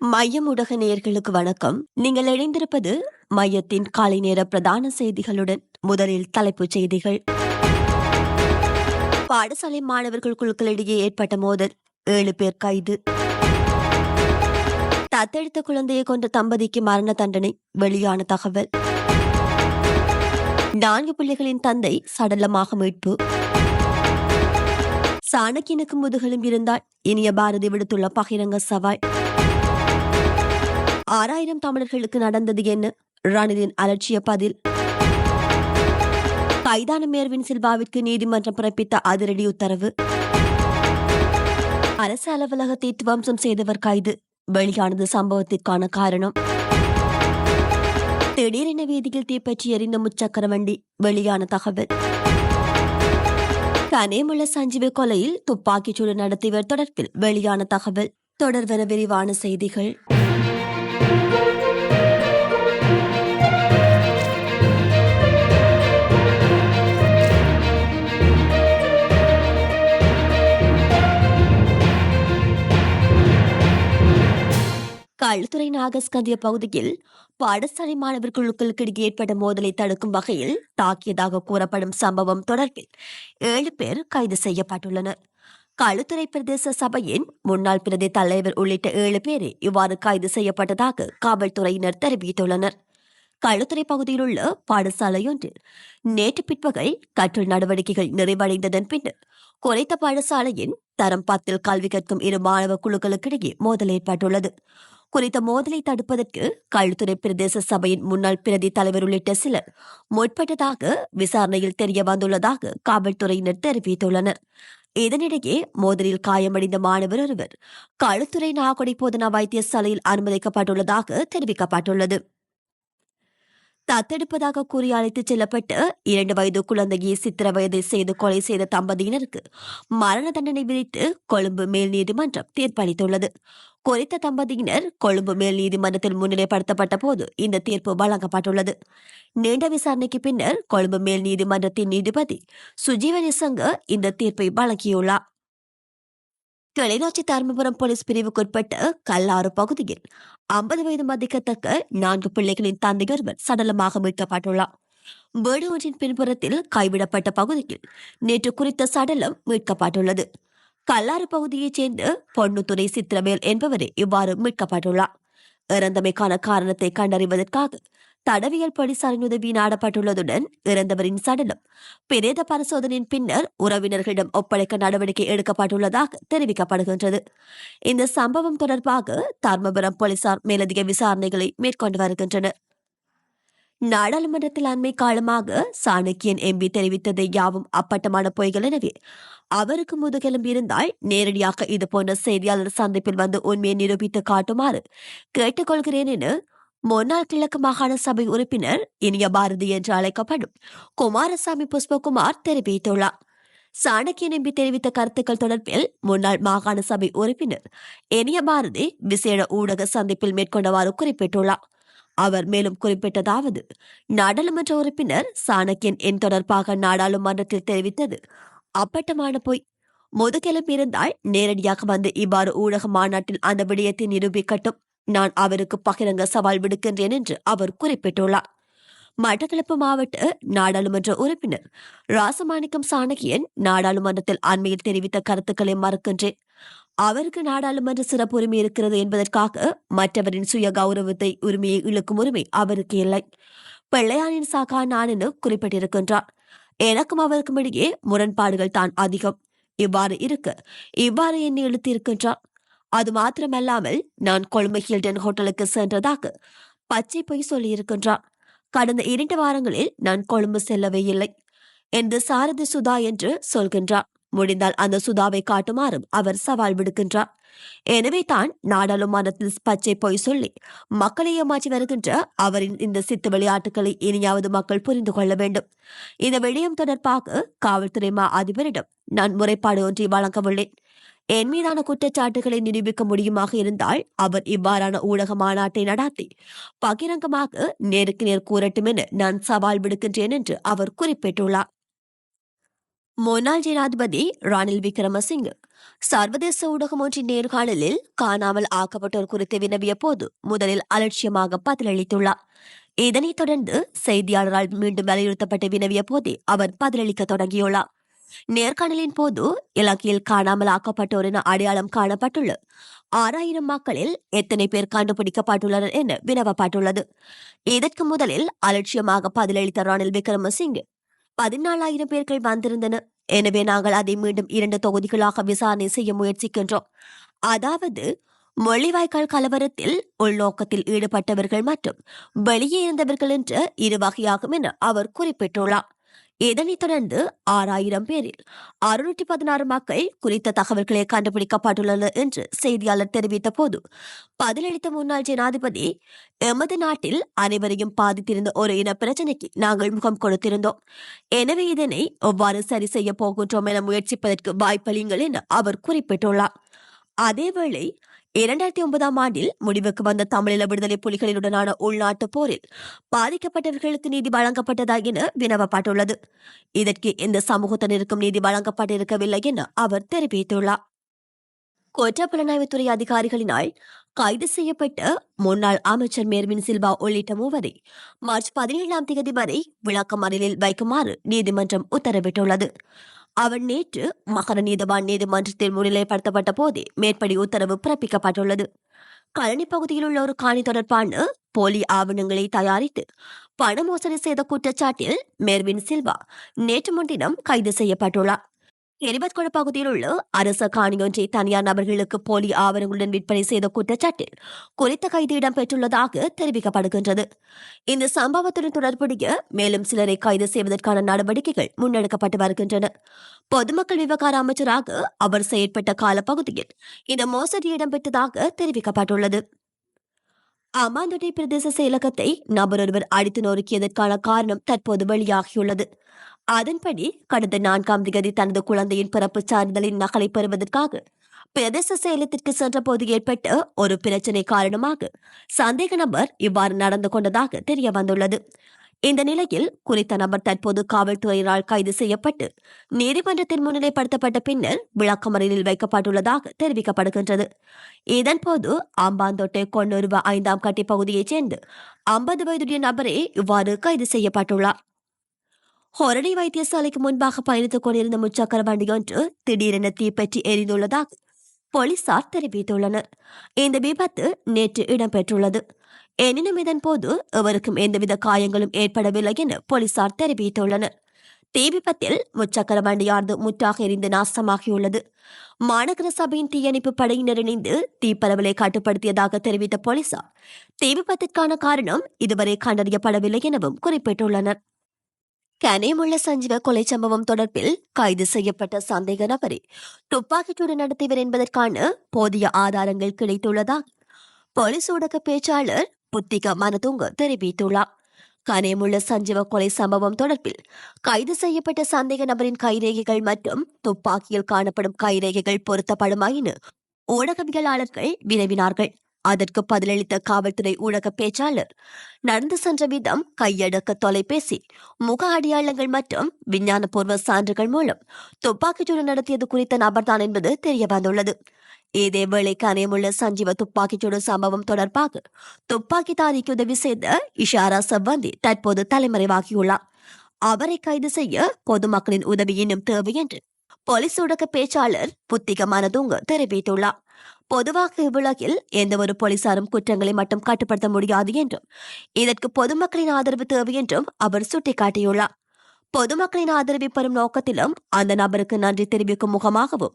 மையம் ஊடக நேயர்களுக்கு வணக்கம். நீங்கள் இணைந்திருப்பது மையத்தின் காலை நேர பிரதான செய்திகளுடன் முதலில் தலைப்புச் செய்திகள். பாடசாலை மாணவர்கள் குழுக்களிடையே ஏற்பட்ட மோதல் ஏழு பேர் கைது. தத்தெடுத்த குழந்தையை கொண்ட தம்பதிக்கு மரண தண்டனை வெளியான தகவல். நான்கு பிள்ளைகளின் தந்தை சடலமாக மீட்பு. சாணக்கியனுக்கு முதுகலும் இருந்தால் இனிய பாரதி விடுத்துள்ள பகிரங்க சவால். ஆறாயிரம் தமிழர்களுக்கு நடந்தது என்ன? ரணிலின் அலட்சிய பதில். கைதான மேர்வின் சில்வாவிற்கு நீதிமன்றம் பிறப்பித்த அதிரடி உத்தரவு. அரசு அலுவலகத்தை துவம்சம் செய்தவர் கைது. வெளியானது சம்பவத்திற்கான காரணம். திடீரென வீதியில் தீப்பற்றி எறிந்த முச்சக்கர வண்டி. வெளியான தகவல். கனேமுள்ள சஞ்சீவ கொலையில் துப்பாக்கிச்சூடு நடத்தியவர் தொடர்பில் வெளியான தகவல். தொடர்வர விரிவான செய்திகள். களுத்துறை நாகஸ்கந்திய பகுதியில் பாடசாலை மாணவர் குழுக்களுக்கு ஏற்பட்ட மோதலை தடுக்கும் வகையில் தாக்கியதாக கூறப்படும் சம்பவம் தொடர்பில் ஏழு பேர் கைது செய்யப்பட்டுள்ளனர். களுத்துறை பிரதேச சபையின் முன்னாள் பிரதி தலைவர் உள்ளிட்ட ஏழு பேரே இவ்வாறு கைது செய்யப்பட்டதாக காவல்துறையினர் தெரிவித்துள்ளனர். களுத்துறை பகுதியில் உள்ள பாடசாலையொன்றில் நேற்று பிற்பகல் கற்றல் நடவடிக்கைகள் நிறைவடைந்ததன் பின்னர் குறைத்த பாடசாலையின் தரம் பத்தில் கல்வி கற்கும் இரு மாணவ குழுக்களுக்கிடையே மோதல் ஏற்பட்டுள்ளது. குறித்த மோதலை தடுப்பதற்கு களுத்துறை பிரதேச சபையின் முன்னாள் பிரதி தலைவர் உள்ளிட்ட சிலர் முற்பட்டதாக விசாரணையில் தெரிய வந்துள்ளதாக காவல்துறையினர் தெரிவித்துள்ளனர். இதனிடையே மோதலில் காயமடைந்த மாணவர் ஒருவர் களுத்துறை நாகொடை போதனா வைத்தியசாலையில் அனுமதிக்கப்பட்டுள்ளதாக தெரிவிக்கப்பட்டுள்ளது. தத்தெடுப்பதாக கூறி அழைத்துச் செல்லப்பட்டு இரண்டு வயது குழந்தையை சித்திர வயதை செய்து கொலை செய்த தம்பதியினருக்கு மரண தண்டனை விதித்து கொழும்பு மேல் நீதிமன்றம் தீர்ப்பளித்துள்ளது. குறித்த தம்பதியினர் கொழும்பு மேல் நீதிமன்றத்தில் முன்னிலைப்படுத்தப்பட்ட போது இந்த தீர்ப்பு வழங்கப்பட்டுள்ளது. நீண்ட விசாரணைக்கு பின்னர் கொழும்பு மேல் நீதிமன்றத்தின் நீதிபதி சுஜீவ நிசங்க இந்த தீர்ப்பை வழங்கியுள்ளார். கிளிநொச்சி தருமபுரம் போலீஸ் பிரிவுக்குட்பட்ட கல்லாறு பகுதியில் ஐம்பது வயது மதிக்கத்தக்க நான்கு பிள்ளைகளின் தந்தை ஒருவர் சடலமாக மீட்கப்பட்டுள்ளார். வீடு ஒன்றின் பின்புறத்தில் கைவிடப்பட்ட பகுதியில் நேற்று குறித்த சடலம் மீட்கப்பட்டுள்ளது. கல்லாறு பகுதியைச் சேர்ந்த பொன்னுத்துறை சித்திரவேல் என்பவரே இவ்வாறு மீட்கப்பட்டுள்ளார். இறந்தமைக்கான காரணத்தை கண்டறிவதற்காக தடவியல் போலீசாரின் உதவி நாடப்பட்டுள்ளதுடன் இறந்தவரின் சடலம் பிரேத பரிசோதனையின் பின்னர் உறவினர்களிடம் ஒப்படைக்க நடவடிக்கை எடுக்கப்பட்டுள்ளதாக தெரிவிக்கப்படுகின்றது. இந்த சம்பவம் தொடர்பாக தர்மபுரம் போலீசார் மேலதிக விசாரணைகளை மேற்கொண்டு வருகின்றனர். நாடாளுமன்றத்தில் அண்மை காலமாக சாணக்கியன் எம்பி தெரிவித்ததை யாவும் அப்பட்டமான பொய்கள் எனவே அவருக்கு முதுகெலும்பு இருந்தால் நேரடியாக இது போன்ற செய்தியாளர் சந்திப்பில் வந்து உண்மையை நிரூபித்து காட்டுமாறு கேட்டுக்கொள்கிறேன் என முன்னாள் கிழக்கு மாகாண சபை உறுப்பினர் இனிய பாரதி என்று அழைக்கப்படும் குமாரசாமி புஷ்பகுமார் தெரிவித்துள்ளார். சாணக்கிய நம்பி தெரிவித்த கருத்துக்கள் தொடர்பில் முன்னாள் மாகாண சபை உறுப்பினர் இனிய பாரதி விசேட ஊடக சந்திப்பில் மேற்கொண்டவாறு குறிப்பிட்டுள்ளார். அவர் மேலும் குறிப்பிட்டதாவது நாடாளுமன்ற உறுப்பினர் சாணக்கியன் என் தொடர்பாக நாடாளுமன்றத்தில் தெரிவித்தது அப்பட்டமான பொய். முதுகெலும் இருந்தால் நேரடியாக வந்து இவ்வாறு ஊடக மாநாட்டில் அந்த விடயத்தை நிரூபிக்கட்டும். நான் அவருக்கு பகிரங்க சவால் விடுக்கின்றேன் என்று அவர் குறிப்பிட்டுள்ளார். மட்டக்களப்பு மாவட்ட நாடாளுமன்ற உறுப்பினர் ராசமாணிக்கம் சாணகியன் நாடாளுமன்றத்தில் அண்மையில் தெரிவித்த கருத்துக்களை மறுக்கின்றேன். அவருக்கு நாடாளுமன்ற சிறப்பு உரிமை இருக்கிறது என்பதற்காக மற்றவரின் சுய கௌரவத்தை உரிமையை இழுக்கும் உரிமை அவருக்கு இல்லை. பிள்ளையானின் சாகா நான் என குறிப்பிட்டிருக்கின்றார். எனக்கும் அவருக்கும் இடையே முரண்பாடுகள் தான் அதிகம். இவ்வாறு இருக்க இவ்வாறு என்னை எழுத்தியிருக்கின்றார் அது மாத்திரமல்லாமல் நான் கொழும்பு ஹில்டன் ஹோட்டலுக்கு சென்றதாக பச்சை பொய் சொல்லியிருக்கின்றார் கடந்த இரண்டு வாரங்களில் நான் கொழும்பு செல்லவே இல்லை. என்று சாரதி சுதா என்று சொல்கின்றார் முடிந்தால் அந்த சுதாவை காட்டுமாறும் அவர் சவால் விடுக்கின்றார். எனவே தான் நாடாளுமன்றத்தில் பச்சை பொய் சொல்லி மக்களை ஏமாற்றி வருகின்ற அவரின் இந்த சித்து விளையாட்டுகளை இனியாவது மக்கள் புரிந்து கொள்ள வேண்டும். இந்த விடயம் தொடர்பாக காவல்துறை மா அதிபரிடம் நான் முறைப்பாடு ஒன்றை வழங்கவுள்ளேன். என் மீதான குற்றச்சாட்டுகளை நிரூபிக்க முடியுமாக இருந்தால் அவர் இவ்வாறான ஊடக மாநாட்டை நடாத்தி பகிரங்கமாக நேருக்கு நேர் கூறட்டும் என நான் சவால் விடுக்கின்றேன் என்று அவர் குறிப்பிட்டுள்ளார். முன்னாள் ஜனாதிபதி ரணில் விக்ரமசிங்க சர்வதேச ஊடகம் ஒன்றின் நேர்காணலில் காணாமல் ஆக்கப்பட்டோர் குறித்து வினவிய போது முதலில் அலட்சியமாக பதிலளித்துள்ளார். இதனைத் தொடர்ந்து செய்தியாளரால் மீண்டும் வலியுறுத்தப்பட்டு வினவிய போதே அவர் பதிலளிக்க தொடங்கியுள்ளார். நேர்காணலின் போது இலங்கையில் காணாமல் ஆக்கப்பட்டோர் என அடையாளம் காணப்பட்டுள்ள ஆறாயிரம் மக்களில் எத்தனை பேர் கண்டுபிடிக்கப்பட்டுள்ளனர் என வினவப்பட்டுள்ளது. இதற்கு முதலில் அலட்சியமாக பதிலளித்த ரணில் விக்ரமசிங்கே பதினாலாயிரம் பேர்கள் வந்திருந்தன எனவே நாங்கள் அதை மீண்டும் இரண்டு தொகுதிகளாக விசாரணை செய்ய முயற்சிக்கின்றோம். அதாவது மொழிவாய்க்கால் கலவரத்தில் உள்நோக்கத்தில் ஈடுபட்டவர்கள் மற்றும் வெளியே இருந்தவர்கள் என்று இரு வகையாகும் என அவர் குறிப்பிட்டுள்ளார். இதனைத் தொடர்ந்து ஆறாயிரம் பேரில் அறுநூற்றி பதினாறு மக்கள் குறித்த தகவல்களை கண்டுபிடிக்கப்பட்டுள்ளனர் என்று செய்தியாளர் தெரிவித்த போது பதிலளித்த முன்னாள் ஜனாதிபதி எமது நாட்டில் அனைவரையும் பாதித்திருந்த ஒரு இன பிரச்சனைக்கு நாங்கள் முகம் கொடுத்திருந்தோம். எனவே இதனை எவ்வாறு சரி செய்ய போகின்றோம் என முயற்சிப்பதற்கு வாய்ப்பளியுங்கள் என அவர் குறிப்பிட்டுள்ளார். அதேவேளை இரண்டாயிரத்தி ஒன்பதாம் ஆண்டில் முடிவுக்கு வந்த தமிழீழ விடுதலை புலிகளினுடனான உள்நாட்டு போரில் பாதிக்கப்பட்டவர்களுக்கு நீதி வழங்கப்பட்டதா என வினவப்பட்டுள்ளது. இதற்கு எந்த சமூகத்தினருக்கும் நீதி வழங்கப்பட்டிருக்கவில்லை என அவர் தெரிவித்துள்ளார். குற்றப்புலனாய்வுத்துறை அதிகாரிகளினால் கைது செய்யப்பட்ட முன்னாள் அமைச்சர் மேர்வின் சில்வா உள்ளிட்ட மூவரை மார்ச் பதினேழாம் தேதி வரை விளக்கமறியலில் வைக்குமாறு நீதிமன்றம் உத்தரவிட்டுள்ளது. அவன் நேற்று மகர நீதவான் நீதிமன்றத்தில் முன்னிலைப்படுத்தப்பட்ட போதே மேற்படி உத்தரவு பிறப்பிக்கப்பட்டுள்ளது. கழனி பகுதியில் உள்ள ஒரு காணி தொடர்பான போலி ஆவணங்களை தயாரித்து பண மோசடி செய்த குற்றச்சாட்டில் மெர்வின் சில்வா நேற்று முன்தினம் கைது செய்யப்பட்டுள்ளார். எரிபத்குள பகுதியில் உள்ள அரச காணியொன்றை தனியார் நபர்களுக்கு போலி ஆவணங்களுடன் விற்பனை செய்த குற்றச்சாட்டில் குறித்த கைது இடம்பெற்றுள்ளதாக தெரிவிக்கப்படுகின்றது. இந்த சம்பவத்துடன் தொடர்புடைய மேலும் சிலரை கைது செய்வதற்கான நடவடிக்கைகள் முன்னெடுக்கப்பட்டு வருகின்றன. பொதுமக்கள் விவகார அமைச்சராக அவர் செயற்பட்ட காலப்பகுதியில் இந்த மோசடி இடம்பெற்றதாக தெரிவிக்கப்பட்டுள்ளது. அம்மாந்தொட்டை பிரதேச செயலகத்தை நபரொருவர் அடித்து நொறுக்கியதற்கான காரணம் தற்போது வெளியாகியுள்ளது. அதன்படி கடந்த நான்காம் திகதி தனது குழந்தையின் பிறப்புச் சான்றிதழின் நகலை பெறுவதற்காக பிரதேச செயலத்திற்கு சென்றபோது ஏற்பட்ட ஒரு பிரச்சனை காரணமாக சந்தேக நபர் இவ்வாறு நடந்து கொண்டதாக தெரிய வந்துள்ளது. இந்த நிலையில் குறித்த நபர் தற்போது காவல்துறையினால் கைது செய்யப்பட்டு நீதிமன்றத்தில் முன்னிலைப்படுத்தப்பட்ட பின்னர் விளக்கமறையில் வைக்கப்பட்டுள்ளதாக தெரிவிக்கப்படுகின்றது. இதன்போது அம்பாந்தோட்டை கொன்னூருவ ஐந்தாம் கட்டி பகுதியைச் சேர்ந்து ஐம்பது வயதுடைய நபரே இவ்வாறு கைது செய்யப்பட்டுள்ளார். ஹொரணி வைத்தியசாலைக்கு முன்பாக பயணித்துக் கொண்டிருந்த முச்சக்கர வண்டி ஒன்று திடீரென தீப்பற்றி எரிந்துள்ளதாக போலீசார் தெரிவித்துள்ளனர். இந்த விபத்து நேற்று இடம்பெற்றுள்ளது. எனினும் இதன் போது எவருக்கும் எந்தவித காயங்களும் ஏற்படவில்லை என போலீசார் தெரிவித்துள்ளனர். தீ விபத்தில் முச்சக்கர வண்டியானது முற்றாக எரிந்து நாசமாகியுள்ளது. மாநகர சபையின் தீயணைப்பு படையினர் இணைந்து தீப்பரவலை கட்டுப்படுத்தியதாக தெரிவித்த போலீசார் தீ விபத்திற்கான காரணம் இதுவரை கண்டறியப்படவில்லை எனவும் குறிப்பிட்டுள்ளனர். கனேமுள்ள சஞ்சீவ கொலை சம்பவம் தொடர்பில் கைது செய்யப்பட்ட சந்தேக நபரை துப்பாக்கிச்சூடு நடத்தியவர் என்பதற்கான போதிய ஆதாரங்கள் கிடைத்துள்ளதாக போலீஸ் ஊடக பேச்சாளர் புத்திக மனதுங்க தெரிவித்துள்ளார். கனேமுள்ள சஞ்சீவ கொலை சம்பவம் தொடர்பில் கைது செய்யப்பட்ட சந்தேக நபரின் கைரேகைகள் மற்றும் துப்பாக்கியில் காணப்படும் கைரேகைகள் பொருத்தப்படுமாயினு ஊடகவியலாளர்கள் வினவினார்கள். அதற்கு பதிலளித்த காவல்துறை ஊடக பேச்சாளர் நடந்து சென்ற விதம் கையடக்க தொலைபேசி முக அடையாளங்கள் மற்றும் விஞ்ஞானபூர்வ சான்றுகள் மூலம் துப்பாக்கிச்சூடு நடத்தியது குறித்த நபர்தான் என்பது தெரிய வந்துள்ளது இதேவேளை கனியமுள்ள சஞ்சீவ துப்பாக்கிச்சூடு சம்பவம் தொடர்பாக துப்பாக்கிதாரிக்கு உதவி செய்த இஷாரா செவ்வந்தி தற்போது தலைமறைவாகியுள்ளார். அவரை கைது செய்ய பொதுமக்களின் உதவி இன்னும் தேவை என்று போலீஸ் ஊடக பேச்சாளர் புத்திகமானதுங்க தெரிவித்துள்ளார். பொதுவாக இவ்வுலகில் எந்த ஒரு போலீசாரும் குற்றங்களை மட்டும் கட்டுப்படுத்த முடியாது என்றும் இதற்கு பொதுமக்களின் ஆதரவு தேவை என்றும் அவர் சுட்டிக்காட்டியுள்ளார். பொதுமக்களின் ஆதரவை பெறும் நோக்கத்திலும் அந்த நபருக்கு நன்றி தெரிவிக்கும் முகமாகவும்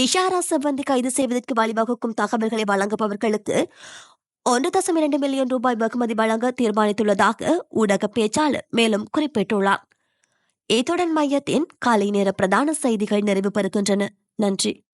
இஷாரா செவ்வந்தி கைது செய்வதற்கு வழிவகுக்கும் தகவல்களை வழங்குபவர்களுக்கு ஒன்று தசம் இரண்டு மில்லியன் ரூபாய் வெகுமதி வழங்க தீர்மானித்துள்ளதாக ஊடக பேச்சாளர் மேலும் குறிப்பிட்டுள்ளார். இத்துடன் மையத்தின் காலை நேர பிரதான செய்திகள் நிறைவு பெறுகின்றன நன்றி.